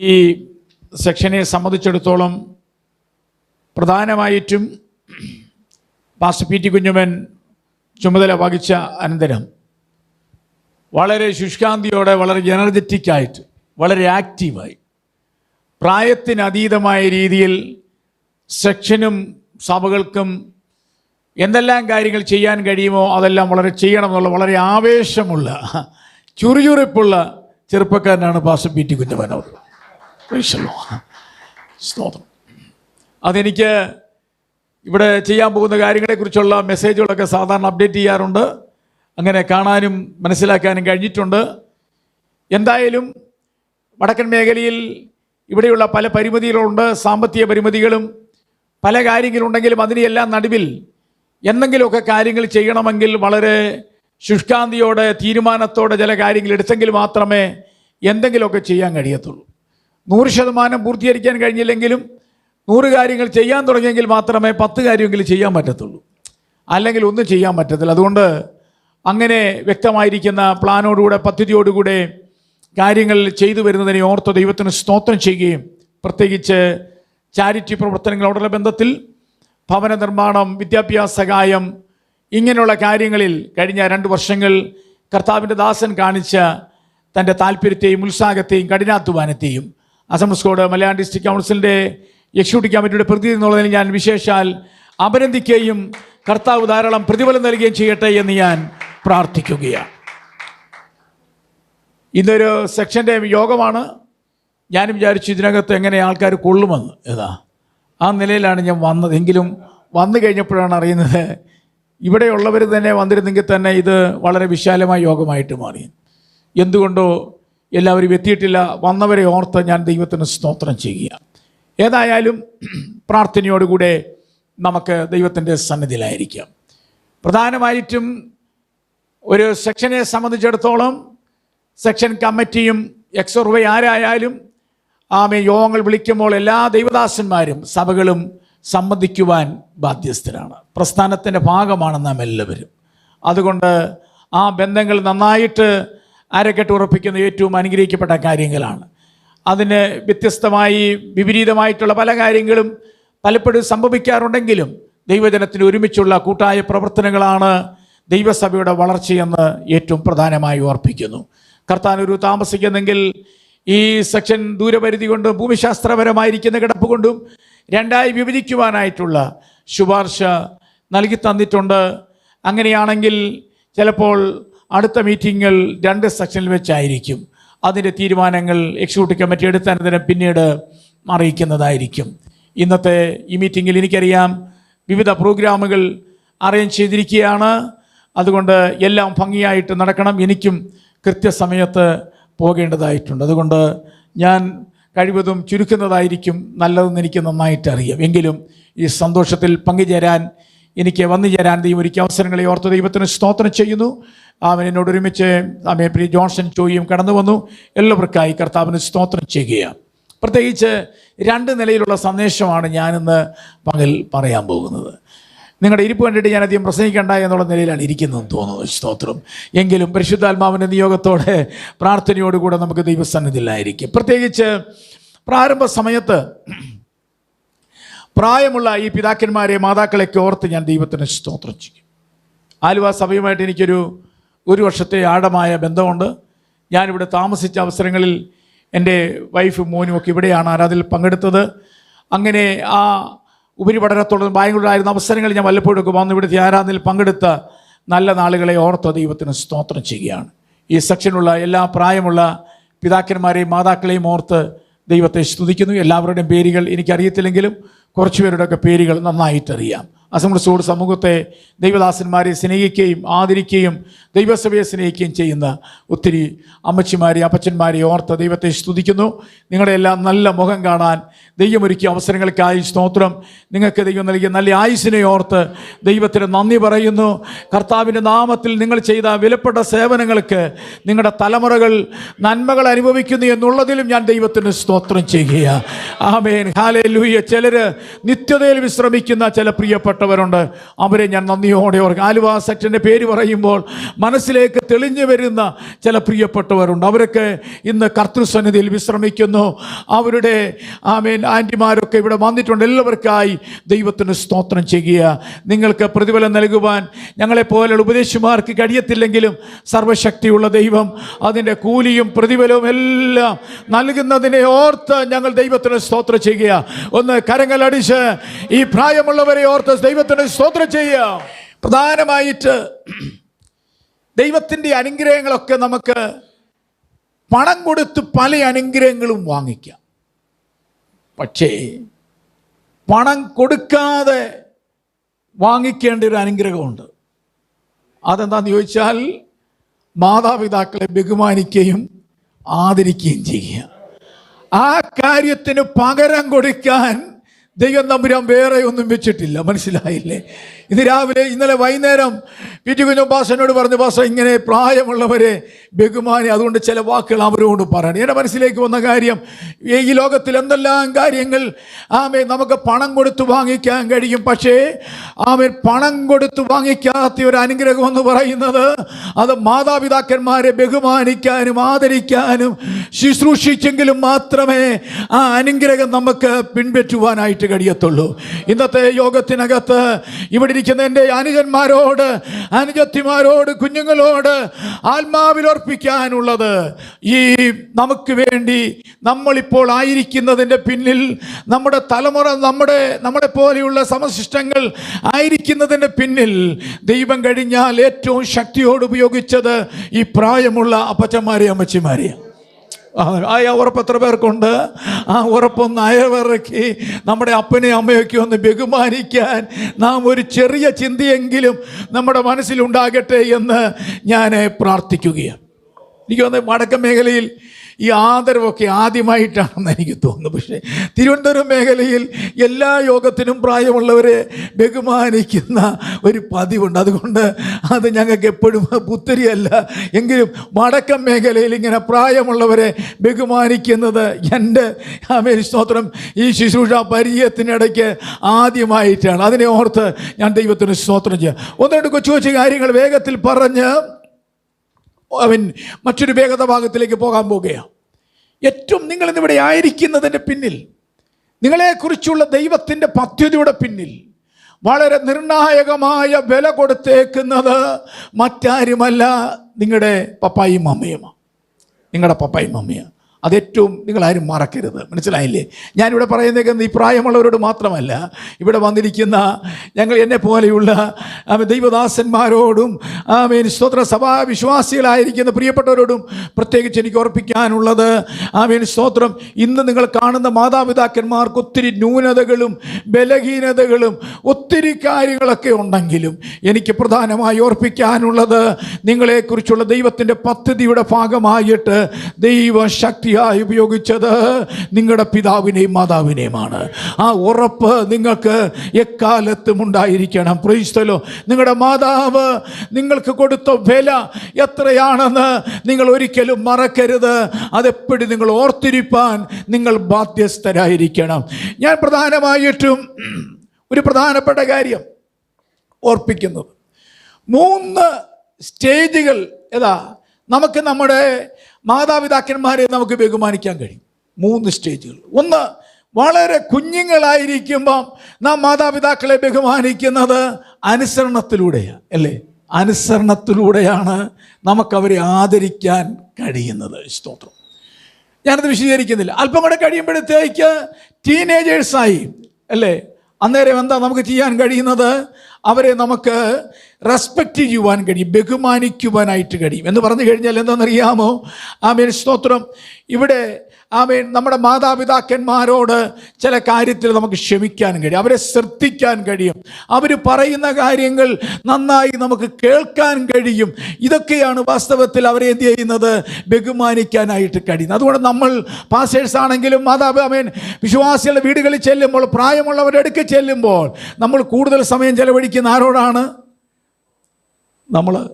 ഈ സെക്ഷനെ സംബന്ധിച്ചിടത്തോളം പ്രധാനമായിട്ടും മാസ്റ്റർ പി ടി കുഞ്ഞുമൻ ചുമതല വഹിച്ച അനന്തരം. വളരെ ശുഷ്കാന്തിയോടെ വളരെ എനർജറ്റിക്കായിട്ട് വളരെ ആക്റ്റീവായി പ്രായത്തിനതീതമായ രീതിയിൽ സെക്ഷനും സഭകൾക്കും എന്തെല്ലാം കാര്യങ്ങൾ ചെയ്യാൻ കഴിയുമോ അതെല്ലാം വളരെ ചെയ്യണമെന്നുള്ള വളരെ ആവേശമുള്ള ചുറുചുറുപ്പുള്ള ചെറുപ്പക്കാരനാണ് പാസ്റ്റർ പി ടി കുഞ്ഞുമനോട് സ്തോത്രം. അതെനിക്ക് ഇവിടെ ചെയ്യാൻ പോകുന്ന കാര്യങ്ങളെക്കുറിച്ചുള്ള മെസ്സേജുകളൊക്കെ സാധാരണ അപ്ഡേറ്റ് ചെയ്യാറുണ്ട്. അങ്ങനെ കാണാനും മനസ്സിലാക്കാനും കഴിഞ്ഞിട്ടുണ്ട്. എന്തായാലും വടക്കൻ മേഖലയിൽ ഇവിടെയുള്ള പല പരിമിതികളുണ്ട് സാമ്പത്തിക പരിമിതികളും പല കാര്യങ്ങളുണ്ടെങ്കിലും അതിനെയെല്ലാം നടുവിൽ എന്തെങ്കിലുമൊക്കെ കാര്യങ്ങൾ ചെയ്യണമെങ്കിൽ വളരെ ശുഷ്കാന്തിയോടെ തീരുമാനത്തോടെ ചില കാര്യങ്ങൾ എടുത്തെങ്കിൽ മാത്രമേ എന്തെങ്കിലുമൊക്കെ ചെയ്യാൻ കഴിയത്തുള്ളൂ. നൂറ് ശതമാനം പൂർത്തീകരിക്കാൻ കഴിഞ്ഞില്ലെങ്കിലും നൂറ് കാര്യങ്ങൾ ചെയ്യാൻ തുടങ്ങിയെങ്കിൽ മാത്രമേ പത്ത് കാര്യമെങ്കിലും ചെയ്യാൻ പറ്റത്തുള്ളൂ. അല്ലെങ്കിൽ ഒന്നും ചെയ്യാൻ പറ്റത്തില്ല. അതുകൊണ്ട് അങ്ങനെ വ്യക്തമായിരിക്കുന്ന പ്ലാനോടുകൂടെ പദ്ധതിയോടുകൂടെ കാര്യങ്ങൾ ചെയ്തു വരുന്നതിനെ ഓർത്ത് ദൈവത്തിന് സ്തോത്രം ചെയ്യുകയും പ്രത്യേകിച്ച് ചാരിറ്റി പ്രവർത്തനങ്ങളോടുള്ള ബന്ധത്തിൽ ഭവന നിർമ്മാണം വിദ്യാഭ്യാസ സഹായം ഇങ്ങനെയുള്ള കാര്യങ്ങളിൽ കഴിഞ്ഞ രണ്ട് വർഷങ്ങൾ കർത്താവിന്റെ ദാസൻ കാണിച്ച തന്റെ താല്പര്യത്തെയും ഉത്സാഹത്തെയും കഠിനാധ്വാനത്തെയും അസം സ്കോഡ് മലയാളം ഡിസ്ട്രിക്ട് കൗൺസിലിന്റെ എക്സിക്യൂട്ടീവ് കമ്മിറ്റിയുടെ പ്രതിനിധി എന്നുള്ളതിൽ ഞാൻ വിശേഷാൽ അഭിനന്ദിക്കുകയും കർത്താവ് ധാരാളം പ്രതിഫലം നൽകുകയും ചെയ്യട്ടെ എന്ന് ഞാൻ പ്രാർത്ഥിക്കുകയാണ്. ഇന്നൊരു സെക്ഷന്റെ യോഗമാണ്. ഞാനും വിചാരിച്ചു ഇതിനകത്ത് എങ്ങനെ ആൾക്കാർ കൊള്ളുമെന്ന്. ഏതാ? ആ നിലയിലാണ് ഞാൻ വന്നത്. എങ്കിലും വന്നു കഴിഞ്ഞപ്പോഴാണ് അറിയുന്നത് ഇവിടെയുള്ളവർ തന്നെ വന്നിരുന്നെങ്കിൽ തന്നെ ഇത് വളരെ വിശാലമായ യോഗമായിട്ട് മാറി. എന്തുകൊണ്ടോ എല്ലാവരും എത്തിയിട്ടില്ല. വന്നവരെ ഓർത്ത് ഞാൻ ദൈവത്തിന് സ്തോത്രം ചെയ്യുക ഏതായാലും പ്രാർത്ഥനയോടുകൂടെ നമുക്ക് ദൈവത്തിന്റെ സന്നിധിയിലായിരിക്കാം. പ്രധാനമായിട്ടും ഒരു സെക്ഷനെ സംബന്ധിച്ചിടത്തോളം സെക്ഷൻ കമ്മിറ്റിയും എക്സോർവേ ആരായാലും ആമേ യോഗങ്ങൾ വിളിക്കുമ്പോൾ എല്ലാ ദൈവദാസന്മാരും സഭകളും സംബന്ധിക്കുവാൻ ബാധ്യസ്ഥരാണ്. പ്രസ്ഥാനത്തിന്റെ ഭാഗമാണ് നാം എല്ലാവരും അതുകൊണ്ട് ആ ബന്ധങ്ങൾ നന്നായിട്ട് അരക്കെട്ട് ഉറപ്പിക്കുന്ന ഏറ്റവും അനുഗ്രഹിക്കപ്പെട്ട കാര്യങ്ങളാണ്. അതിന് വ്യത്യസ്തമായി വിപരീതമായിട്ടുള്ള പല കാര്യങ്ങളും പലപ്പോഴും സംഭവിക്കാറുണ്ടെങ്കിലും ദൈവജനത്തിന് ഒരുമിച്ചുള്ള കൂട്ടായ പ്രവർത്തനങ്ങളാണ് ദൈവസഭയുടെ വളർച്ചയെന്ന് ഏറ്റവും പ്രധാനമായി ഓർപ്പിക്കുന്നു കർത്താനൊരു താമസിക്കുന്നെങ്കിൽ ഈ സെക്ഷൻ ദൂരപരിധി കൊണ്ടും ഭൂമിശാസ്ത്രപരമായിരിക്കുന്ന കിടപ്പ് കൊണ്ടും രണ്ടായി വിഭജിക്കുവാനായിട്ടുള്ള ശുപാർശ നൽകി തന്നിട്ടുണ്ട്. അങ്ങനെയാണെങ്കിൽ ചിലപ്പോൾ അടുത്ത മീറ്റിങ്ങിൽ രണ്ട് സെക്ഷനിൽ വെച്ചായിരിക്കും. അതിന്റെ തീരുമാനങ്ങൾ എക്സിക്യൂട്ടീവ് കമ്മിറ്റി എടുത്ത അനന്തരം പിന്നീട് അറിയിക്കുന്നതായിരിക്കും. ഇന്നത്തെ ഈ മീറ്റിങ്ങിൽ എനിക്കറിയാം വിവിധ പ്രോഗ്രാമുകൾ അറേഞ്ച് ചെയ്തിരിക്കുകയാണ്. അതുകൊണ്ട് എല്ലാം ഭംഗിയായിട്ട് നടക്കണം. എനിക്കും കൃത്യസമയത്ത് പോകേണ്ടതായിട്ടുണ്ട്. അതുകൊണ്ട് ഞാൻ കഴിവതും ചുരുക്കുന്നതായിരിക്കും നല്ലതെന്ന് എനിക്ക് നന്നായിട്ട് അറിയാം. എങ്കിലും ഈ സന്തോഷത്തിൽ പങ്കുചേരാൻ എനിക്ക് വന്നു ചേരാൻ ദൈവം ഒരുക്കിയ അവസരങ്ങളെ ഓർത്ത് ദൈവത്തിന് സ്തോത്രം ചെയ്യുന്നു. അവൻ എന്നോട് ഒരുമിച്ച് ആമേ പ്രിയ ജോൺസൺ ചോയും കടന്നു വന്നു. എല്ലാവർക്കായി കർത്താവിന് സ്തോത്രം ചെയ്യുകയാണ്. പ്രത്യേകിച്ച് രണ്ട് നിലയിലുള്ള സന്ദേശമാണ് ഞാനിന്ന് പകൽ പറയാൻ പോകുന്നത്. നിങ്ങളുടെ ഇരിപ്പ് കണ്ടിട്ട് ഞാൻ അധികം പ്രസംഗിക്കണ്ട എന്നുള്ള നിലയിലാണ് ഇരിക്കുന്നതെന്ന് തോന്നുന്നു. സ്തോത്രം. എങ്കിലും പരിശുദ്ധാത്മാവിന്റെ നിയോഗത്തോടെ പ്രാർത്ഥനയോടുകൂടെ നമുക്ക് ദൈവസന്നിധിയിലായിരിക്കും. പ്രത്യേകിച്ച് പ്രാരംഭ സമയത്ത് പ്രായമുള്ള ഈ പിതാക്കന്മാരെ മാതാക്കളെയൊക്കെ ഓർത്ത് ഞാൻ ദൈവത്തിന് സ്തോത്രം ചെയ്യും. ആലുവ സഭയുമായിട്ട് എനിക്കൊരു ഒരു വർഷത്തെ ആഴമായ ബന്ധമുണ്ട്. ഞാനിവിടെ താമസിച്ച അവസരങ്ങളിൽ എന്റെ വൈഫും മോനും ഒക്കെ ഇവിടെയാണ് ആരാധനയിൽ പങ്കെടുത്തത്. അങ്ങനെ ആ ഉപരിപഠനത്തോട് ബാംഗ്ലൂരായിരുന്ന അവസരങ്ങൾ ഞാൻ വല്ലപ്പോഴൊക്കെ വന്ന് ഇവിടുത്തെ ആരാധനയിൽ പങ്കെടുത്ത നല്ല നാളുകളെ ഓർത്ത ദൈവത്തിന് സ്തോത്രം ചെയ്യുകയാണ്. ഈ സെക്ഷനുള്ള എല്ലാ പ്രായമുള്ള പിതാക്കന്മാരെയും മാതാക്കളെയും ഓർത്ത് ദൈവത്തെ സ്തുതിക്കുന്നു. എല്ലാവരുടെയും പേരുകൾ എനിക്കറിയത്തില്ലെങ്കിലും കുറച്ച് പേരുടെയൊക്കെ പേരുകൾ നന്നായിട്ടറിയാം. അസംബ്ലസോട് സമൂഹത്തെ ദൈവദാസന്മാരെ സ്നേഹിക്കുകയും ആദരിക്കുകയും ദൈവസഭയെ സ്നേഹിക്കുകയും ചെയ്യുന്ന ഒത്തിരി അമ്മച്ചിമാരെ അപ്പച്ചന്മാരെ ഓർത്ത് ദൈവത്തെ സ്തുതിക്കുന്നു. നിങ്ങളുടെ എല്ലാം നല്ല മുഖം കാണാൻ ദൈവമൊരുക്കിയ അവസരങ്ങൾക്കായി സ്തോത്രം. നിങ്ങൾക്ക് ദൈവം നൽകിയ നല്ല ആയുസിനെ ഓർത്ത് ദൈവത്തിന് നന്ദി പറയുന്നു. കർത്താവിന്റെ നാമത്തിൽ നിങ്ങൾ ചെയ്ത വിലപ്പെട്ട സേവനങ്ങൾക്ക് നിങ്ങളുടെ തലമുറകൾ നന്മകൾ അനുഭവിക്കുന്നു എന്നുള്ളതിലും ഞാൻ ദൈവത്തിന് സ്തോത്രം ചെയ്യുക ആമേൻ. ഹാലേ ലൂയ ചിലർ നിത്യതയിൽ വിശ്രമിക്കുന്ന ചില പ്രിയപ്പെട്ട പ്രിയപ്പെട്ടവരുണ്ട് അവരെ ഞാൻ നന്ദിയോടെ ഓർക്കും. ആലുവ സെക്ഷന്റെ പേര് പറയുമ്പോൾ മനസ്സിലേക്ക് തെളിഞ്ഞു വരുന്ന ചില പ്രിയപ്പെട്ടവരുണ്ട്. അവരൊക്കെ ഇന്ന് കർത്തൃസന്നിധിയിൽ വിശ്രമിക്കുന്നു. അവരുടെ ആമേൻ ആന്റിമാരൊക്കെ ഇവിടെ വന്നിട്ടുണ്ട്. എല്ലാവർക്കായി ദൈവത്തിന് സ്തോത്രം ചെയ്യുക. നിങ്ങൾക്ക് പ്രതിഫലം നൽകുവാൻ ഞങ്ങളെപ്പോലുള്ള ഉപദേശിമാർക്ക് കഴിയത്തില്ലെങ്കിലും സർവശക്തിയുള്ള ദൈവം അതിന്റെ കൂലിയും പ്രതിഫലവും എല്ലാം നൽകുന്നതിനെ ഓർത്ത് ഞങ്ങൾ ദൈവത്തിന് സ്തോത്രം ചെയ്യുക. ഒന്ന് കരങ്ങളടിച്ച് ഈ പ്രായമുള്ളവരെ ഓർത്ത് ദൈവത്തിന് സ്തോത്രം ചെയ്യാം. പ്രധാനമായിട്ട് ദൈവത്തിന്റെ അനുഗ്രഹങ്ങളൊക്കെ നമുക്ക് പണം കൊടുത്ത് പല അനുഗ്രഹങ്ങളും വാങ്ങിക്കാം. പക്ഷേ പണം കൊടുക്കാതെ വാങ്ങിക്കേണ്ട ഒരു അനുഗ്രഹമുണ്ട്. അതെന്താന്ന് ചോദിച്ചാൽ മാതാപിതാക്കളെ ബഹുമാനിക്കുകയും ആദരിക്കുകയും ചെയ്യുക. ആ കാര്യത്തിന് പകരം കൊടുക്കാൻ ദൈവം തമ്പുരാൻ വേറെ ഒന്നും വെച്ചിട്ടില്ല. മനസ്സിലായില്ലേ? ഇന്ന് രാവിലെ ഇന്നലെ വൈകുന്നേരം പി ടി കുഞ്ഞു പാസനോട് പറഞ്ഞു പാസ ഇങ്ങനെ പ്രായമുള്ളവരെ ബഹുമാനി അതുകൊണ്ട് ചില വാക്കുകൾ അവരോട് പറയണം. എന്റെ മനസ്സിലേക്ക് വന്ന കാര്യം ഈ ലോകത്തിൽ എന്തെല്ലാം കാര്യങ്ങൾ ആമേ നമുക്ക് പണം കൊടുത്ത് വാങ്ങിക്കാൻ കഴിയും. പക്ഷേ ആമേ പണം കൊടുത്ത് വാങ്ങിക്കാത്ത ഒരു അനുഗ്രഹം എന്ന് പറയുന്നത് അത് മാതാപിതാക്കന്മാരെ ബഹുമാനിക്കാനും ആദരിക്കാനും ശുശ്രൂഷിച്ചെങ്കിലും മാത്രമേ ആ അനുഗ്രഹം നമുക്ക് പിൻപറ്റുവാനായിട്ട് കഴിയത്തുള്ളൂ. ഇന്നത്തെ യോഗത്തിനകത്ത് ഇവിടെ ഇരിക്കുന്ന എന്റെ അനുജന്മാരോട് അനുജത്തിമാരോട് കുഞ്ഞുങ്ങളോട് ആത്മാവിൽ അർപ്പിക്കാനുള്ളത് ഈ നമുക്ക് വേണ്ടി നമ്മളിപ്പോൾ ആയിരിക്കുന്നതിന്റെ പിന്നിൽ നമ്മുടെ തലമുറ നമ്മുടെ നമ്മളെ പോലെയുള്ള സമശിഷ്ടങ്ങൾ ആയിരിക്കുന്നതിന്റെ പിന്നിൽ ദൈവം കഴിഞ്ഞാൽ ഏറ്റവും ശക്തിയോട് ഉപയോഗിച്ചത് ഈ പ്രായമുള്ള അപ്പച്ചന്മാരെയും അമ്മച്ചിമാരെയും. ആ ഉറപ്പ് എത്ര പേർക്കുണ്ട്? ആ ഉറപ്പൊന്ന് അയവിറക്കി നമ്മുടെ അപ്പനെയും അമ്മയൊക്കെ ഒന്ന് ബഹുമാനിക്കാൻ നാം ഒരു ചെറിയ ചിന്തയെങ്കിലും നമ്മുടെ മനസ്സിലുണ്ടാകട്ടെ എന്ന് ഞാൻ പ്രാർത്ഥിക്കുകയാണ്. എനിക്ക് തോന്നുന്നത് വടക്കൻ മേഖലയിൽ ഈ ആദരവൊക്കെ ആദ്യമായിട്ടാണെന്ന് എനിക്ക് തോന്നുന്നു. പക്ഷേ തിരുവനന്തപുരം മേഖലയിൽ എല്ലാ യോഗത്തിനും പ്രായമുള്ളവരെ ബഹുമാനിക്കുന്ന ഒരു പതിവുണ്ട്. അതുകൊണ്ട് അത് ഞങ്ങൾക്ക് എപ്പോഴും പുത്തരിയല്ല. എങ്കിലും വടക്കൻ മേഖലയിൽ ഇങ്ങനെ പ്രായമുള്ളവരെ ബഹുമാനിക്കുന്നത് എന്റെ അമേരി സ്തോത്രം. ഈ ശുശ്രൂഷ പരിചയത്തിനിടയ്ക്ക് ആദ്യമായിട്ടാണ്. അതിനെ ഓർത്ത് ഞാൻ ദൈവത്തിന് സ്തോത്രം ചെയ്യാം. ഒന്ന് രണ്ട് കൊച്ചു കൊച്ചു കാര്യങ്ങൾ വേഗത്തിൽ പറഞ്ഞ് അവൻ മറ്റൊരു വേഗത ഭാഗത്തിലേക്ക് പോകാൻ പോകുകയാണ് ഏറ്റവും നിങ്ങൾ ഇന്നിവിടെ ആയിരിക്കുന്നതിന്റെ പിന്നിൽ നിങ്ങളെക്കുറിച്ചുള്ള ദൈവത്തിന്റെ പദ്ധതിയുടെ പിന്നിൽ വളരെ നിർണായകമായ വില കൊടുത്തേക്കുന്നത് മറ്റാരുമല്ല നിങ്ങളുടെ പപ്പായും അമ്മയുമാണ് നിങ്ങളുടെ പപ്പായും അമ്മയാണ് അതേറ്റവും നിങ്ങളാരും മറക്കരുത്. മനസ്സിലായില്ലേ? ഞാനിവിടെ പറയുന്നത് ഈ പ്രായമുള്ളവരോട് മാത്രമല്ല ഇവിടെ വന്നിരിക്കുന്ന ഞങ്ങൾ എന്നെ പോലെയുള്ള ദൈവദാസന്മാരോടും ആമേൻ സ്തോത്ര സഭാ വിശ്വാസികളായിരിക്കുന്ന പ്രിയപ്പെട്ടവരോടും പ്രത്യേകിച്ച് എനിക്ക് ഓർപ്പിക്കാനുള്ളത് ആമേൻ സ്തോത്രം. ഇന്ന് നിങ്ങൾ കാണുന്ന മാതാപിതാക്കന്മാർക്ക് ഒത്തിരി ന്യൂനതകളും ബലഹീനതകളും ഒത്തിരി കാര്യങ്ങളൊക്കെ ഉണ്ടെങ്കിലും എനിക്ക് പ്രധാനമായി ഓർപ്പിക്കാനുള്ളത് നിങ്ങളെക്കുറിച്ചുള്ള ദൈവത്തിന്റെ പദ്ധതിയുടെ ഭാഗമായിട്ട് ദൈവശക്തിയായി ഉപയോഗിച്ചത് നിങ്ങളുടെ പിതാവിനെയും മാതാവിനെയുമാണ്. ആ ഉറപ്പ് നിങ്ങൾക്ക് എക്കാലത്തും ഉണ്ടായിരിക്കണം. പ്രീസ്തലോ നിങ്ങളുടെ മാതാവ് നിങ്ങൾക്ക് കൊടുത്ത വില എത്രയാണെന്ന് നിങ്ങൾ ഒരിക്കലും മറക്കരുത്. അതെപ്പോഴും നിങ്ങൾ ഓർത്തിരിപ്പാൻ നിങ്ങൾ ബാധ്യസ്ഥരായിരിക്കണം. ഞാൻ പ്രധാനമായിട്ടും ഒരു പ്രധാനപ്പെട്ട കാര്യം ഓർപ്പിക്കുന്നത്. മൂന്ന് സ്റ്റേജുകൾ ഏതാ നമുക്ക് നമ്മുടെ മാതാപിതാക്കന്മാരെ നമുക്ക് ബഹുമാനിക്കാൻ കഴിയും. മൂന്ന് സ്റ്റേജുകൾ. ഒന്ന് വളരെ കുഞ്ഞുങ്ങളായിരിക്കുമ്പം നാം മാതാപിതാക്കളെ ബഹുമാനിക്കുന്നത് അനുസരണത്തിലൂടെയാണ് അല്ലേ? അനുസരണത്തിലൂടെയാണ് നമുക്കവരെ ആദരിക്കാൻ കഴിയുന്നത്. സ്തോത്രം. ഞാനത് വിശദീകരിക്കുന്നില്ല. അല്പം കൂടെ കഴിയുമ്പോഴത്തേക്ക് ടീനേജേഴ്സായി അല്ലേ? അന്നേരം എന്താ നമുക്ക് ചെയ്യാൻ കഴിയുന്നത്? അവരെ നമുക്ക് റെസ്പെക്റ്റ് ചെയ്യുവാൻ കഴിയും ബഹുമാനിക്കുവാനായിട്ട് കഴിയും. എന്ന് പറഞ്ഞു കഴിഞ്ഞാൽ എന്താണെന്നറിയാമോ? ആ മേൽ സ്തോത്രം. ഇവിടെ ആമേൻ. നമ്മുടെ മാതാപിതാക്കന്മാരോട് ചില കാര്യത്തിൽ നമുക്ക് ക്ഷമിക്കാൻ കഴിയും. അവരെ ശ്രദ്ധിക്കാൻ കഴിയും. അവർ പറയുന്ന കാര്യങ്ങൾ നന്നായി നമുക്ക് കേൾക്കാൻ കഴിയും. ഇതൊക്കെയാണ് വാസ്തവത്തിൽ അവരെ എന്ത് ചെയ്യുന്നത്? ബഹുമാനിക്കാനായിട്ട് കഴിയുന്നത്. അതുകൊണ്ട് നമ്മൾ പാസേഴ്സ് ആണെങ്കിലും മാതാപി ആമേൻ വിശ്വാസികളുടെ വീടുകളിൽ ചെല്ലുമ്പോൾ പ്രായമുള്ളവരുടെ അടുക്ക് ചെല്ലുമ്പോൾ നമ്മൾ കൂടുതൽ സമയം ചെലവഴിക്കുന്ന ആരോടാണ്? നമ്മൾ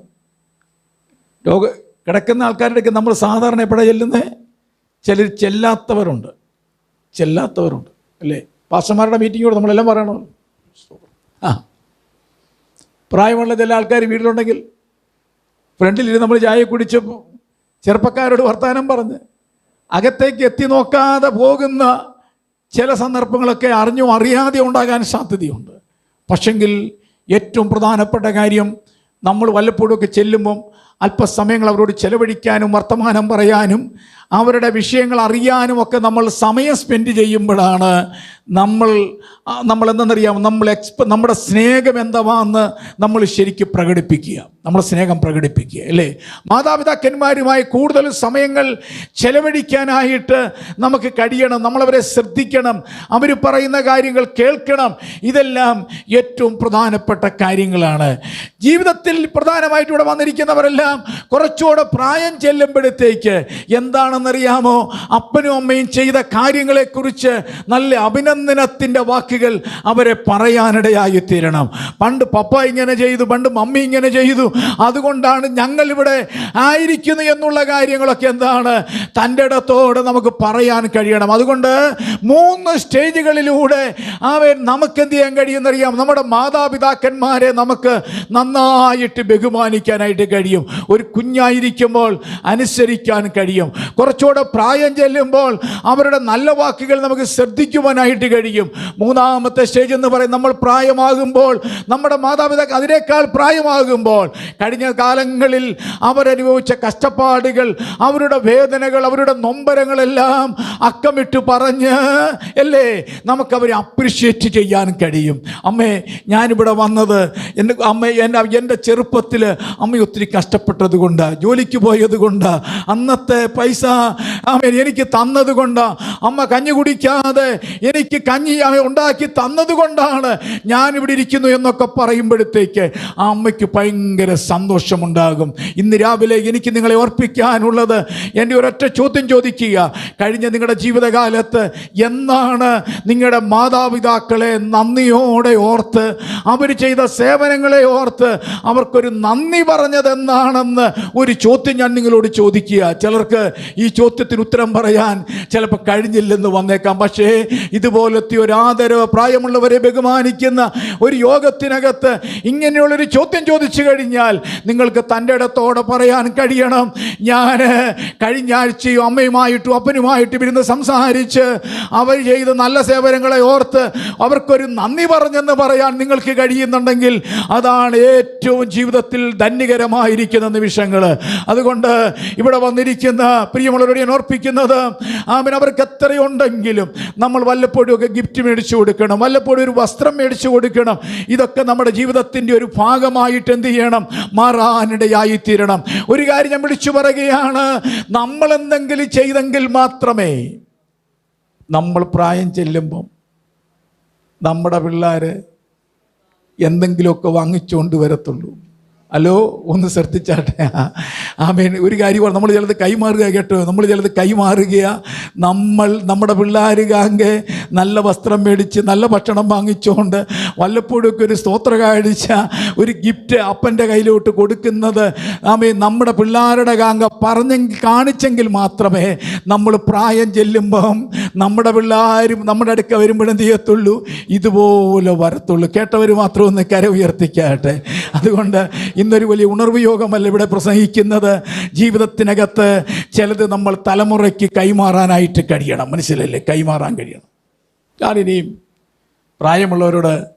രോഗ കിടക്കുന്ന ആൾക്കാരുടെ അടുക്ക് നമ്മൾ സാധാരണ എപ്പോഴാണ് ചെല്ലുന്നത് ചിലർ ചെല്ലാത്തവരുണ്ട്. ചെല്ലാത്തവരുണ്ട്. അല്ലേ? പാസ്റ്റർമാരുടെ മീറ്റിങ്ങോട് നമ്മളെല്ലാം പറയണമല്ലോ ആ. പ്രായമുള്ള ചില ആൾക്കാർ വീട്ടിലുണ്ടെങ്കിൽ ഫ്രണ്ടിലിരുന്ന് നമ്മൾ ചായ കുടിച്ചപ്പോൾ ചെറുപ്പക്കാരോട് വർത്തമാനം പറഞ്ഞ് അകത്തേക്ക് എത്തി നോക്കാതെ പോകുന്ന ചില സന്ദർഭങ്ങളൊക്കെ അറിഞ്ഞോ അറിയാതെ ഉണ്ടാകാൻ സാധ്യതയുണ്ട്. പക്ഷെങ്കിൽ ഏറ്റവും പ്രധാനപ്പെട്ട കാര്യം നമ്മൾ വല്ലപ്പോഴുമൊക്കെ ചെല്ലുമ്പം അല്പസമയങ്ങൾ അവരോട് ചെലവഴിക്കാനും വർത്തമാനം പറയാനും അവരുടെ വിഷയങ്ങൾ അറിയാനും ഒക്കെ നമ്മൾ സമയം സ്പെൻഡ് ചെയ്യുമ്പോഴാണ് നമ്മൾ നമ്മൾ എന്തെന്നറിയാം നമ്മൾ എക്സ്പ നമ്മുടെ സ്നേഹം എന്താണെന്ന് നമ്മൾ ശരിക്കും പ്രകടിപ്പിക്കുക. നമ്മുടെ സ്നേഹം പ്രകടിപ്പിക്കുക അല്ലേ? മാതാപിതാക്കന്മാരുമായി കൂടുതൽ സമയങ്ങൾ ചെലവഴിക്കാനായിട്ട് നമുക്ക് കഴിയണം നമ്മളവരെ ശ്രദ്ധിക്കണം അവർ പറയുന്ന കാര്യങ്ങൾ കേൾക്കണം. ഇതെല്ലാം ഏറ്റവും പ്രധാനപ്പെട്ട കാര്യങ്ങളാണ്. ജീവിതത്തിൽ പ്രധാനമായിട്ട് ഇവിടെ വന്നിരിക്കുന്നവരെല്ലാം കുറച്ചുകൂടെ പ്രായം ചെല്ലുമ്പോഴത്തേക്ക് എന്താണെന്നറിയാമോ? അപ്പനും അമ്മയും ചെയ്ത കാര്യങ്ങളെക്കുറിച്ച് നല്ല അഭിനന്ദനത്തിന്റെ വാക്കുകൾ അവരെ പറയാനിടയായി തീരണം പണ്ട് പപ്പ ഇങ്ങനെ ചെയ്തു പണ്ട് മമ്മി ഇങ്ങനെ ചെയ്തു. അതുകൊണ്ടാണ് ഞങ്ങൾ ഇവിടെ ആയിരിക്കുന്നു എന്നുള്ള കാര്യങ്ങളൊക്കെ എന്താണ്? തന്റെ ഇടത്തോട് നമുക്ക് പറയാൻ കഴിയണം. അതുകൊണ്ട് മൂന്ന് സ്റ്റേജുകളിലൂടെ അവൻ നമുക്ക് എന്ത് ചെയ്യാൻ കഴിയുമെന്നറിയാം? നമ്മുടെ മാതാപിതാക്കന്മാരെ നമുക്ക് നന്നായിട്ട് ബഹുമാനിക്കാനായിട്ട് കഴിയും. ഒരു കുഞ്ഞായിരിക്കുമ്പോൾ അനുസരിക്കാൻ കഴിയും. കുറച്ചുകൂടെ പ്രായം ചെല്ലുമ്പോൾ അവരുടെ നല്ല വാക്കുകൾ നമുക്ക് ശ്രദ്ധിക്കുവാനായിട്ട് കഴിയും. മൂന്നാമത്തെ സ്റ്റേജ് എന്ന് പറയും നമ്മൾ പ്രായമാകുമ്പോൾ നമ്മുടെ മാതാപിതാക്കൾ അതിനേക്കാൾ പ്രായമാകുമ്പോൾ കഴിഞ്ഞ കാലങ്ങളിൽ അവരനുഭവിച്ച കഷ്ടപ്പാടുകൾ അവരുടെ വേദനകൾ അവരുടെ നൊമ്പരങ്ങളെല്ലാം അക്കമിട്ട് പറഞ്ഞ് അല്ലേ? നമുക്കവരെ അപ്രിഷ്യേറ്റ് ചെയ്യാൻ കഴിയും. അമ്മേ ഞാനിവിടെ വന്നത് എന്റെ അമ്മ എന്റെ എന്റെ ചെറുപ്പത്തിൽ അമ്മ ഒത്തിരി കഷ്ടപ്പെട്ടത് കൊണ്ട് ജോലിക്ക് പോയത് കൊണ്ട് അന്നത്തെ പൈസ അമ്മ എനിക്ക് തന്നത് കൊണ്ട് അമ്മ കഞ്ഞി കുടിക്കാതെ എനിക്ക് കഞ്ഞി അമ്മ ഉണ്ടാക്കി തന്നത് കൊണ്ടാണ് ഞാനിവിടെ ഇരിക്കുന്നു എന്നൊക്കെ പറയുമ്പോഴത്തേക്ക് ആ അമ്മയ്ക്ക് ഭയങ്കര സന്തോഷമുണ്ടാകും. ഇന്ന് രാവിലെ എനിക്ക് നിങ്ങളെ ഓർപ്പിക്കാനുള്ളത് എന്റെ ഒരൊറ്റ ചോദ്യം ചോദിക്കുക. കഴിഞ്ഞ നിങ്ങളുടെ ജീവിതകാലത്ത് എന്നാണ് നിങ്ങളുടെ മാതാപിതാക്കളെ നന്ദിയോടെ ഓർത്ത് അവർ ചെയ്ത സേവനങ്ങളെ ഓർത്ത് അവർക്കൊരു നന്ദി പറഞ്ഞത് എന്നാണെന്ന് ഒരു ചോദ്യം ഞാൻ നിങ്ങളോട് ചോദിക്കുക. ചിലർക്ക് ഈ ചോദ്യത്തിന് ഉത്തരം പറയാൻ ചിലപ്പോൾ കഴിഞ്ഞില്ലെന്ന് വന്നേക്കാം. പക്ഷേ ഇതുപോലത്തെ ഒരു ആദരവ് പ്രായമുള്ളവരെ ബഹുമാനിക്കുന്ന ഒരു യോഗത്തിനകത്ത് ഇങ്ങനെയുള്ളൊരു ചോദ്യം ചോദിച്ചു കഴിഞ്ഞാൽ നിങ്ങൾക്ക് തന്റെ ഇടത്തോടെ പറയാൻ കഴിയണം. ഞാൻ കഴിഞ്ഞ ആഴ്ചയും അമ്മയുമായിട്ടും അപ്പനുമായിട്ടും ഇരുന്ന് സംസാരിച്ച് അവർ ചെയ്ത നല്ല സേവനങ്ങളെ ഓർത്ത് അവർക്കൊരു നന്ദി പറഞ്ഞെന്ന് പറയാൻ നിങ്ങൾക്ക് കഴിയുന്നുണ്ടെങ്കിൽ അതാണ് ഏറ്റവും ജീവിതത്തിൽ ധന്യകരമായിരിക്കുന്ന നിമിഷങ്ങൾ അതുകൊണ്ട് ഇവിടെ വന്നിരിക്കുന്ന പ്രിയമുള്ളവരോട് ഞാൻ ഓർപ്പിക്കുന്നത് ആമൻ അവർക്ക് എത്രയുണ്ടെങ്കിലും നമ്മൾ വല്ലപ്പോഴും ഒക്കെ ഗിഫ്റ്റ് മേടിച്ചു കൊടുക്കണം വല്ലപ്പോഴും ഒരു വസ്ത്രം മേടിച്ചു കൊടുക്കണം. ഇതൊക്കെ നമ്മുടെ ജീവിതത്തിന്റെ ഒരു ഭാഗമായിട്ട് എന്ത് ചെയ്യണം? മാറാനിടയായിത്തീരണം. ഒരു കാര്യം ഞാൻ വിളിച്ചു പറയുകയാണ് നമ്മൾ എന്തെങ്കിലും ചെയ്തെങ്കിൽ മാത്രമേ നമ്മൾ പ്രായം ചെല്ലുമ്പം നമ്മുടെ പിള്ളേർ എന്തെങ്കിലുമൊക്കെ വാങ്ങിച്ചുകൊണ്ട് വരത്തുള്ളൂ. ഹലോ ഒന്ന് ശ്രദ്ധിച്ചാട്ടെ. ആമേൻ. ഒരു കാര്യമാണ് നമ്മൾ ചിലത് കൈമാറുക കേട്ടോ. നമ്മൾ ചിലത് കൈമാറുക നമ്മൾ നമ്മുടെ പിള്ളേരുകാങ്കെ നല്ല വസ്ത്രം മേടിച്ച് നല്ല ഭക്ഷണം വാങ്ങിച്ചുകൊണ്ട് വല്ലപ്പോഴൊക്കെ ഒരു സ്തോത്ര കാഴ്ച ഒരു ഗിഫ്റ്റ് അപ്പന്റെ കയ്യിലോട്ട് കൊടുക്കുന്നത്. ആമേ നമ്മുടെ പിള്ളേരുടെ കാങ്ക പറഞ്ഞെങ്കിൽ കാണിച്ചെങ്കിൽ മാത്രമേ നമ്മൾ പ്രായം ചെല്ലുമ്പം നമ്മുടെ പിള്ളേരും നമ്മുടെ അടുക്ക വരുമ്പോഴും ചെയ്യത്തുള്ളൂ? ഇതുപോലെ വരത്തുള്ളൂ. കേട്ടവർ മാത്രം ഒന്ന് കര ഉയർത്തിക്കാട്ടെ. അതുകൊണ്ട് ഇന്നൊരു വലിയ ഉണർവ് യോഗമല്ല ഇവിടെ പ്രസംഗിക്കുന്നത്. ജീവിതത്തിനകത്ത് ചിലത് നമ്മൾ തലമുറയ്ക്ക് കൈമാറാനായിട്ട് കഴിയണം. മനസ്സിലല്ലേ? കൈമാറാൻ കഴിയണം. ഞാനിനിയും പ്രായമുള്ളവരോട്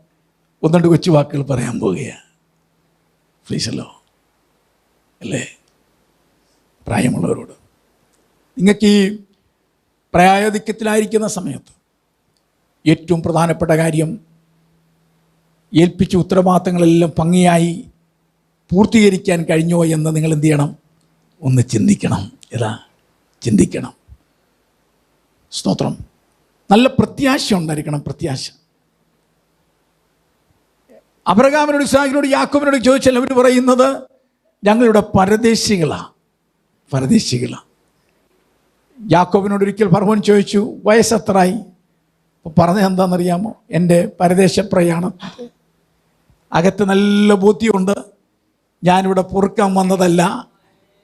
ഒന്ന് രണ്ട് കൊച്ചു വാക്കുകൾ പറയാൻ പോവുകയാണ്. പ്ലീസല്ലോ അല്ലേ? പ്രായമുള്ളവരോട്. നിങ്ങൾക്ക് ഈ പ്രായാധിക്യത്തിലായിരിക്കുന്ന സമയത്ത് ഏറ്റവും പ്രധാനപ്പെട്ട കാര്യം ഏൽപ്പിച്ച ഉത്തരവാദിത്തങ്ങളെല്ലാം ഭംഗിയായി പൂർത്തീകരിക്കാൻ കഴിഞ്ഞോ എന്ന് നിങ്ങൾ എന്ത് ചെയ്യണം? ഒന്ന് ചിന്തിക്കണം. ഏതാ ചിന്തിക്കണം. സ്തോത്രം. നല്ല പ്രത്യാശ ഉണ്ടായിരിക്കണം പ്രത്യാശ. അബ്രഹാമിനോട് ഇസ്രായേലിനോട് യാക്കോബിനോട് ചോദിച്ചാൽ അവർ പറയുന്നത് ഞങ്ങളുടെ പരദേശികളാണ് പരദേശികളാണ് യാക്കോബിനോട് ഒരിക്കൽ ഫർവോൻ ചോദിച്ചു വയസ്സെത്രായി? അപ്പോൾ പറഞ്ഞത് എന്താണെന്നറിയാമോ? എന്റെ പരദേശ പ്രയാണം. അകത്ത് നല്ല ബോധ്യമുണ്ട്. ഞാനിവിടെ പൊറുക്കാൻ വന്നതല്ല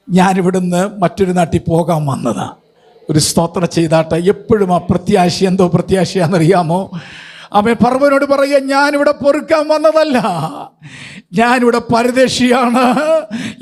ഞാനിവിടുന്ന് മറ്റൊരു നാട്ടിൽ പോകാൻ വന്നതാണ് ഒരു സ്തോത്രം ചെയ്താട്ടെ. എപ്പോഴും ആ പ്രത്യാശ എന്തോ പ്രത്യാശയാണെന്നറിയാമോ? അവൻ പർവനോട് പറയുക ഞാനിവിടെ പൊറുക്കാൻ വന്നതല്ല. ഞാനിവിടെ പരദേശിയാണ്.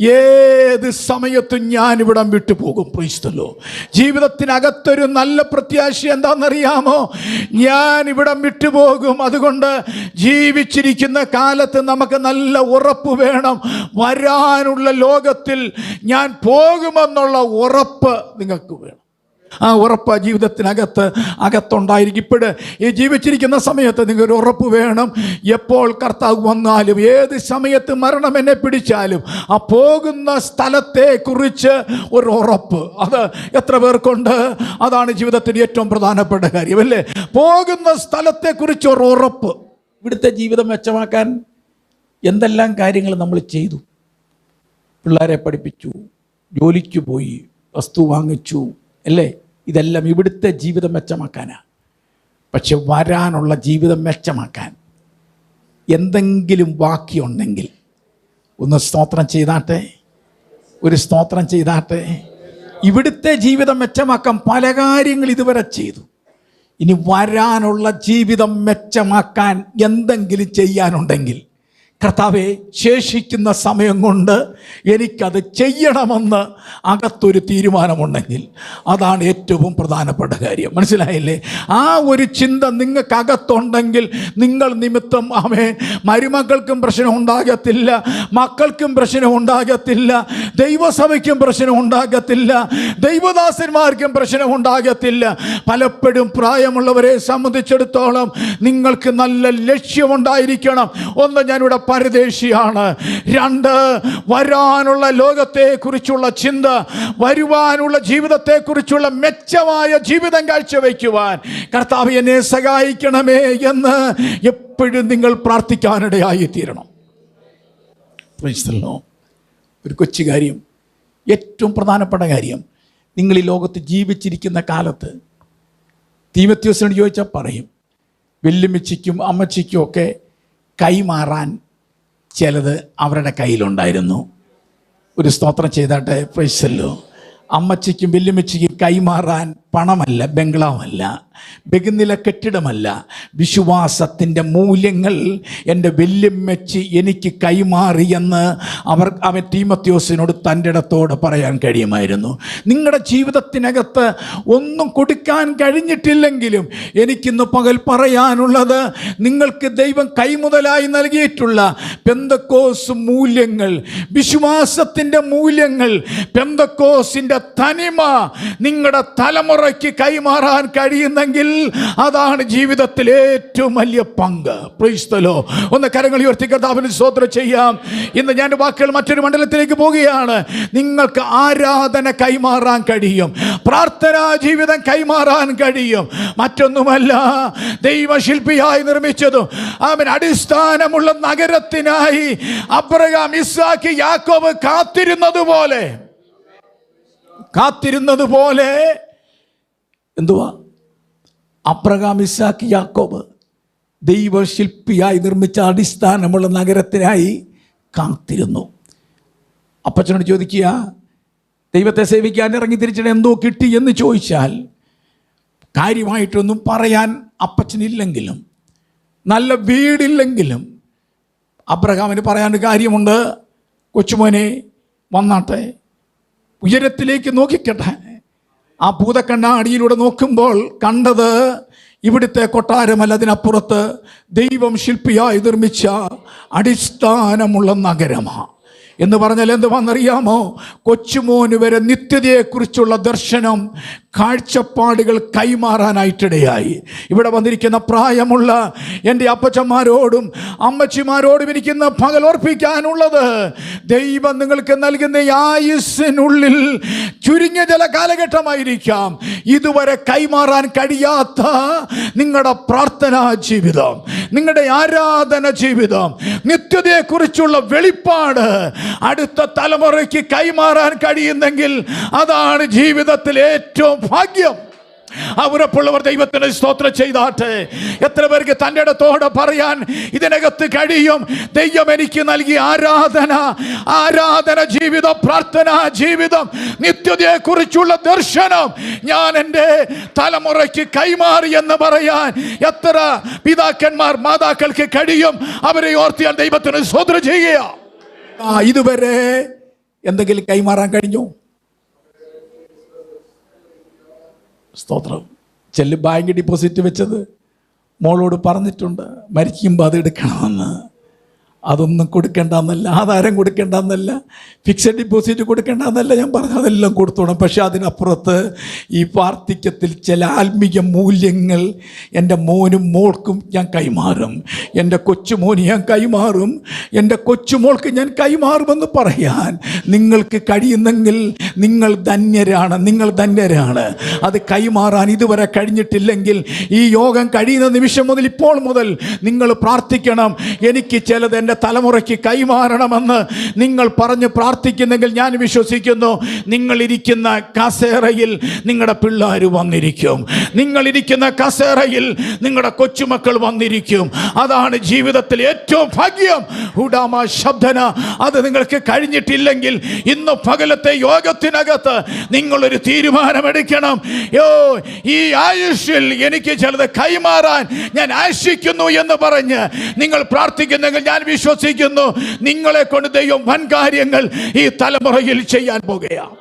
ഏത് സമയത്തും ഞാനിവിടം വിട്ടു പോകും. പ്രീസ്തല്ലോ ജീവിതത്തിനകത്തൊരു നല്ല പ്രത്യാശ എന്താണെന്നറിയാമോ? ഞാനിവിടം വിട്ടുപോകും അതുകൊണ്ട് ജീവിച്ചിരിക്കുന്ന കാലത്ത് നമുക്ക് നല്ല ഉറപ്പ് വേണം. വരാനുള്ള ലോകത്തിൽ ഞാൻ പോകുമെന്നുള്ള ഉറപ്പ് നിങ്ങൾക്ക് വേണം. ആ ഉറപ്പ് ജീവിതത്തിനകത്ത് അകത്തുണ്ടായിരിക്കും. ഈ ജീവിച്ചിരിക്കുന്ന സമയത്ത് നിങ്ങൾ ഒരു ഉറപ്പ് വേണം. എപ്പോൾ കർത്താവ് വന്നാലും ഏത് സമയത്ത് മരണം എന്നെ പിടിച്ചാലും ആ പോകുന്ന സ്ഥലത്തെക്കുറിച്ച് ഒരു ഉറപ്പ്. അത് എത്ര പേർക്കുണ്ട്? അതാണ് ജീവിതത്തിന്റെ ഏറ്റവും പ്രധാനപ്പെട്ട കാര്യം അല്ലേ? പോകുന്ന സ്ഥലത്തെക്കുറിച്ച് ഒരു ഉറപ്പ്. ഇവിടുത്തെ ജീവിതം മെച്ചമാക്കാൻ എന്തെല്ലാം കാര്യങ്ങൾ നമ്മൾ ചെയ്തു? പിള്ളേരെ പഠിപ്പിച്ചു ജോലിക്ക് പോയി വസ്തു വാങ്ങിച്ചു അല്ലേ? ഇതെല്ലാം ഇവിടുത്തെ ജീവിതം മെച്ചമാക്കാനാണ് പക്ഷെ വരാനുള്ള ജീവിതം മെച്ചമാക്കാൻ എന്തെങ്കിലും ബാക്കിയുണ്ടെങ്കിൽ ഒന്ന് സ്തോത്രം ചെയ്താട്ടെ? ഒരു സ്തോത്രം ചെയ്താട്ടെ? ഇവിടുത്തെ ജീവിതം മെച്ചമാക്കാൻ പല കാര്യങ്ങൾ ഇതുവരെ ചെയ്തു. ഇനി വരാനുള്ള ജീവിതം മെച്ചമാക്കാൻ എന്തെങ്കിലും ചെയ്യാനുണ്ടെങ്കിൽ കർത്താവെ ശേഷിക്കുന്ന സമയം കൊണ്ട് എനിക്കത് ചെയ്യണമെന്ന് അകത്തൊരു തീരുമാനമുണ്ടെങ്കിൽ അതാണ് ഏറ്റവും പ്രധാനപ്പെട്ട കാര്യം. മനസ്സിലായില്ലേ? ആ ഒരു ചിന്ത നിങ്ങൾക്ക് അകത്തുണ്ടെങ്കിൽ നിങ്ങൾ നിമിത്തം ആമേ മരുമക്കൾക്കും പ്രശ്നം ഉണ്ടാകത്തില്ല മക്കൾക്കും പ്രശ്നം ഉണ്ടാകത്തില്ല ദൈവസഭയ്ക്കും പ്രശ്നം ഉണ്ടാകത്തില്ല ദൈവദാസന്മാർക്കും പ്രശ്നം ഉണ്ടാകത്തില്ല. പലപ്പോഴും പ്രായമുള്ളവരെ സംബന്ധിച്ചിടത്തോളം നിങ്ങൾക്ക് നല്ല ലക്ഷ്യമുണ്ടായിരിക്കണം. ഒന്ന് ഞാനിവിടെ പരദേശിയാണ് രണ്ട് വരാനുള്ള ലോകത്തെക്കുറിച്ചുള്ള ചിന്ത വരുവാനുള്ള ജീവിതത്തെക്കുറിച്ചുള്ള മെച്ചമായ ജീവിതം കാഴ്ചവെക്കുവാൻ കർത്താവ് എന്നെ സഹായിക്കണമേ എന്ന് എപ്പോഴും നിങ്ങൾ പ്രാർത്ഥിക്കാനിടയായി തീരണം. ഒരു കൊച്ചു കാര്യം ഏറ്റവും പ്രധാനപ്പെട്ട കാര്യം നിങ്ങൾ ഈ ലോകത്ത് ജീവിച്ചിരിക്കുന്ന കാലത്ത് തീമത്യോസിനോട് ചോദിച്ചാൽ പറയും വെല്ലുമിച്ചിക്കും അമ്മച്ചിക്കും ഒക്കെ കൈമാറാൻ ചിലത് അവരുടെ കയ്യിലുണ്ടായിരുന്നു. ഒരു സ്തോത്രം ചെയ്താട്ടെ പ്രൈസല്ലോ അമ്മച്ചിക്കും വല്യമ്മച്ചിക്കും കൈമാറാൻ പണമല്ല ബംഗ്ലാവല്ല ബഹുനില കെട്ടിടമല്ല. വിശ്വാസത്തിന്റെ മൂല്യങ്ങൾ എന്റെ വെല്ലുമ്മച്ചി എനിക്ക് കൈമാറിയെന്ന് അവർ അവൻ തീമത്യോസിനോട് തന്റെ ഇടത്തോടെ പറയാൻ കഴിയുമായിരുന്നു. നിങ്ങളുടെ ജീവിതത്തിനകത്ത് ഒന്നും കൊടുക്കാൻ കഴിഞ്ഞിട്ടില്ലെങ്കിലും എനിക്കിന്ന് പകൽ പറയാനുള്ളത് നിങ്ങൾക്ക് ദൈവം കൈമുതലായി നൽകിയിട്ടുള്ള പെന്തക്കോസ് മൂല്യങ്ങൾ വിശ്വാസത്തിന്റെ മൂല്യങ്ങൾ പെന്തക്കോസിന്റെ തനിമ നിങ്ങളുടെ തലമുറയ്ക്ക് കൈമാറാൻ കഴിയുന്നെങ്കിൽ അതാണ് ജീവിതത്തിൽ ഏറ്റവും വലിയ പങ്ക്. പ്രീസ്തലോ ഒന്ന് കരങ്ങൾ ഉയർത്തി കർത്താവിന് സ്വോത്രം ചെയ്യാം. ഇന്ന് ഞാൻ വാക്കുകൾ മറ്റൊരു മണ്ഡലത്തിലേക്ക് പോവുകയാണ് നിങ്ങൾക്ക് ആരാധന കൈമാറാൻ കഴിയും. പ്രാർത്ഥനാ ജീവിതം കൈമാറാൻ കഴിയും. മറ്റൊന്നുമല്ല ദൈവശില്പിയായി നിർമ്മിച്ചതും അവൻ അടിസ്ഥാനമുള്ള നഗരത്തിനായി അബ്രഹാം ഇസാക്കി യാക്കോബ് കാത്തിരുന്നത് പോലെ കാത്തിരുന്നത് പോലെ എന്തുവാ? അബ്രഹാം ഇസാക്കി യാക്കോബ് ദൈവശില്പിയായി നിർമ്മിച്ച അടിസ്ഥാനമുള്ള നഗരത്തിനായി കാത്തിരുന്നു. അപ്പച്ചനോട് ചോദിക്കുക ദൈവത്തെ സേവിക്കാൻ ഇറങ്ങി തിരിച്ചിട്ട് എന്തോ കിട്ടി എന്ന് ചോദിച്ചാൽ കാര്യമായിട്ടൊന്നും പറയാൻ അപ്പച്ചനില്ലെങ്കിലും നല്ല വീടില്ലെങ്കിലും അബ്രഹാമിന് പറയാൻ കാര്യമുണ്ട്. കൊച്ചുമോനെ വന്നാട്ടെ ഉയരത്തിലേക്ക് നോക്കിക്കട്ടെ. ആ ഭൂതക്കണ്ണാടിയിലൂടെ നോക്കുമ്പോൾ കണ്ടത് ഇവിടുത്തെ കൊട്ടാരമല്ല അതിനപ്പുറത്ത് ദൈവം ശില്പിയായി നിർമ്മിച്ച അടിസ്ഥാനമുള്ള നഗരമാണ് എന്ന് പറഞ്ഞാൽ എന്തുവാണെന്നറിയാമോ? കൊച്ചുമോന് വരെ നിത്യതയെക്കുറിച്ചുള്ള ദർശനം കാഴ്ചപ്പാടുകൾ കൈമാറാനായിട്ടിടയായി. ഇവിടെ വന്നിരിക്കുന്ന പ്രായമുള്ള എന്റെ അപ്പച്ചന്മാരോടും അമ്മച്ചിമാരോടും എനിക്കിന്ന് പകൽ ഓർപ്പിക്കാനുള്ളത് ദൈവം നിങ്ങൾക്ക് നൽകുന്ന ആയുസ്സിനുള്ളിൽ ചുരുങ്ങിയ ചില കാലഘട്ടമായിരിക്കാം. ഇതുവരെ കൈമാറാൻ കഴിയാത്ത നിങ്ങളുടെ പ്രാർത്ഥനാ ജീവിതം നിങ്ങളുടെ ആരാധന ജീവിതം നിത്യതയെക്കുറിച്ചുള്ള വെളിപ്പാട് അടുത്ത തലമുറയ്ക്ക് കൈമാറാൻ കഴിയുന്നെങ്കിൽ അതാണ് ജീവിതത്തിൽ ഏറ്റവും ഭാഗ്യം. അവരപ്പുള്ളവർ ദൈവത്തിന് സ്തോത്രം ചെയ്താട്ടെ. എത്ര പേർക്ക് തന്റെ ഇടത്തോടെ പറയാൻ ഇതിനകത്ത് കഴിയും? ദൈവം എനിക്ക് നൽകിയ ആരാധന ആരാധന ജീവിതം പ്രാർത്ഥന ജീവിതം നിത്യതയെക്കുറിച്ചുള്ള ദർശനം ഞാൻ എന്റെ തലമുറയ്ക്ക് കൈമാറി എന്ന് പറയാൻ എത്ര പിതാക്കന്മാർ മാതാക്കൾക്ക് കഴിയും? അവരെ ഓർത്ത് ഞാൻ ദൈവത്തിന് സ്തോത്രം ചെയ്യുക. ഇതുവരെ എന്തെങ്കിലും കൈമാറാൻ കഴിഞ്ഞു? സ്തോത്രം. ചെല്ല് ബാങ്ക് ഡിപ്പോസിറ്റ് വെച്ചത് മോളോട് പറഞ്ഞിട്ടുണ്ട് മരിക്കുമ്പോൾ അത് എടുക്കണമെന്ന്. അതൊന്നും കൊടുക്കേണ്ടെന്നല്ല ആധാരം കൊടുക്കേണ്ടെന്നല്ല ഫിക്സഡ് ഡിപ്പോസിറ്റ് കൊടുക്കേണ്ടെന്നല്ല ഞാൻ പറഞ്ഞു അതെല്ലാം കൊടുത്തോണം. പക്ഷെ അതിനപ്പുറത്ത് ഈ വാർദ്ധക്യത്തിൽ ചില ആത്മീയ മൂല്യങ്ങൾ എന്റെ മോനും മോൾക്കും ഞാൻ കൈമാറും. എന്റെ കൊച്ചുമോന് ഞാൻ കൈമാറും. എന്റെ കൊച്ചുമോൾക്ക് ഞാൻ കൈമാറുമെന്ന് പറയാൻ നിങ്ങൾക്ക് കഴിയുന്നെങ്കിൽ നിങ്ങൾ ധന്യരാണ് നിങ്ങൾ ധന്യരാണ്. അത് കൈമാറാൻ ഇതുവരെ കഴിഞ്ഞിട്ടില്ലെങ്കിൽ ഈ യോഗം കഴിയുന്ന നിമിഷം മുതൽ ഇപ്പോൾ മുതൽ നിങ്ങൾ പ്രാർത്ഥിക്കണം. എനിക്ക് ചിലത് എന്റെ തലമുറയ്ക്ക് കൈമാറണമെന്ന് നിങ്ങൾ പറഞ്ഞ് പ്രാർത്ഥിക്കുന്നെങ്കിൽ ഞാൻ വിശ്വസിക്കുന്നു നിങ്ങളിരിക്കുന്ന കസേറയിൽ നിങ്ങളുടെ പിള്ളേർ വന്നിരിക്കും. നിങ്ങളിരിക്കുന്ന കസേറയിൽ നിങ്ങളുടെ കൊച്ചുമക്കൾ വന്നിരിക്കും. അതാണ് ജീവിതത്തിൽ ഏറ്റവും ഭാഗ്യം. ഉടാമ ശബ്ദന അത് നിങ്ങൾക്ക് കഴിഞ്ഞിട്ടില്ലെങ്കിൽ ഇന്ന് പകലത്തെ യോഗത്തിനകത്ത് നിങ്ങളൊരു തീരുമാനമെടുക്കണം. യോ ഈ ആയുഷിൽ എനിക്ക് ചിലത് കൈമാറാൻ ഞാൻ ആശിക്കുന്നു എന്ന് പറഞ്ഞ് നിങ്ങൾ പ്രാർത്ഥിക്കുന്നെങ്കിൽ ഞാൻ വിശ്വസിക്കുന്നു. നിങ്ങളെ കൊണ്ട് ദൈവം വൻ കാര്യങ്ങൾ ഈ തലമുറയിൽ ചെയ്യാൻ പോകുകയാണ്.